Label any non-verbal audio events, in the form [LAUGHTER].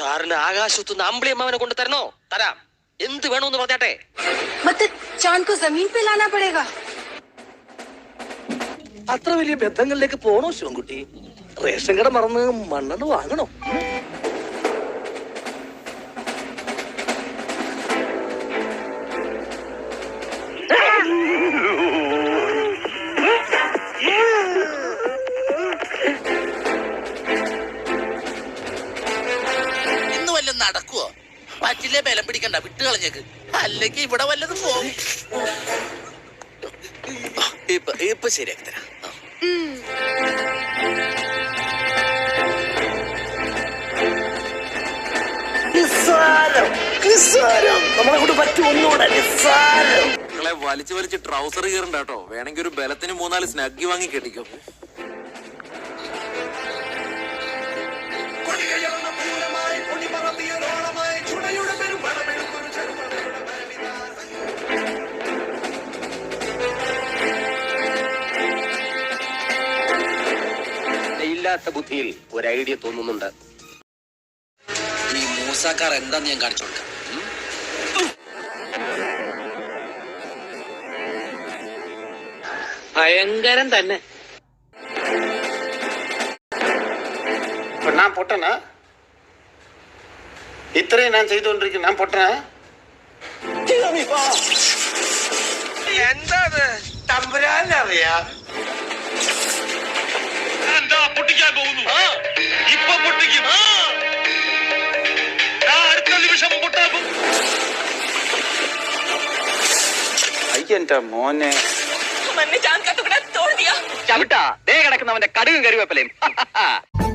സാറിന് ആകാശത്തു നിന്ന് അമ്പിളിയമ്മാവനെ കൊണ്ട് തരണോ? തരാം. എന്ത് വേണമെന്ന് പറഞ്ഞാട്ടെ? അത്ര വലിയ ബന്ധങ്ങളിലേക്ക് പോണോ ശിവൻകുട്ടി? റേഷൻ കട മറന്ന് മണ്ണെണ്ണ വാങ്ങണോ? നടക്കുവോ? പറ്റില്ലേ ബലം പിടിക്കണ്ട? വിട്ട് കളഞ്ഞേക്ക്. അല്ലെങ്കിൽ ഇവിടെ വല്ലതും പോകും ഇപ്പൊ ഇപ്പൊ ശരിയാക്കി തരാം നിസ്സാരം. നിസ്സാരം. നമ്മളെ കൊണ്ട് പറ്റും ഒന്നുകൂടെ. നിസ്സാരം. നിങ്ങളെ വലിച്ചു വലിച്ച് ട്രൗസർ കീറണ്ട കേട്ടോ. വേണമെങ്കിൽ ഒരു ബലത്തിന് മൂന്നാൽ സ്നഗ്ഗി വാങ്ങി കെട്ടിക്കോ. അയയാത്ത ബുദ്ധിയിൽ ഒരു ഐഡിയ തോന്നുന്നുണ്ട്. ഈ മൂസാക്കാർ എന്താന്ന് ഞാൻ കാണിച്ചു കൊടുക്കാം. ഭയങ്കരം തന്നെ. ഞാൻ பொட்டனா இத்தனையும் ഞാൻ செய்து ഞാൻ நான் பொட்டனா എന്താ തമ്പുരാനറിയാം. പൊട്ടിക്കാൻ പോകുന്നു ഇപ്പൊ പൊട്ടിക്കും. അടുത്ത നിമിഷം പൊട്ടാൻ അയ്യന്റെ മോനെ. ചവിട്ടാ. ദേ കിടക്കുന്നവന്റെ കടുകും കരുവേപ്പലയും. [LAUGHS]